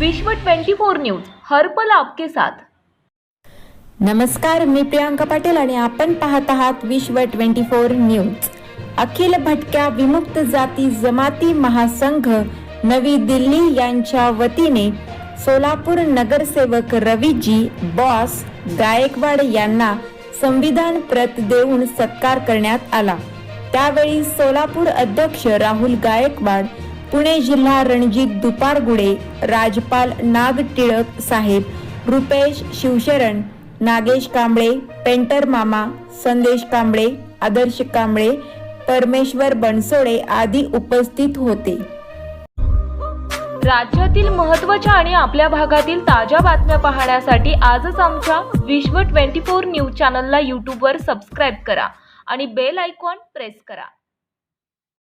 विश्व 24 न्यूज हर्पल आपके साथ. नमस्कार मी प्रियांका पाटील आणि आपण पाहत आहात विश्व ट्वेंटी फोर न्यूज. अखिल भटक्या विमुक्त जाती जमाती महासंघ नवी दिल्ली यांच्या वतीने सोलापूर नगरसेवक रवीजी बॉस गायकवाड यांना संविधान प्रत देऊन सत्कार करण्यात आला. त्यावेळी सोलापूर अध्यक्ष राहुल गायकवाड पुणे जिल्हा रणजित दुपारगुडे राजपाल नाग टिळक साहेब रुपेश शिवशरण नागेश कांबळे पेंटर मामा संदेश कांबळे आदर्श कांबळे परमेश्वर बनसोडे आदी उपस्थित होते. राज्यातील महत्त्वाच्या आणि आपल्या भागातील ताज्या बातम्या पाहण्यासाठी आजच आमच्या विश्व 24 न्यूज चॅनलला यूट्यूबवर सबस्क्राईब करा आणि बेल आयकॉन प्रेस करा.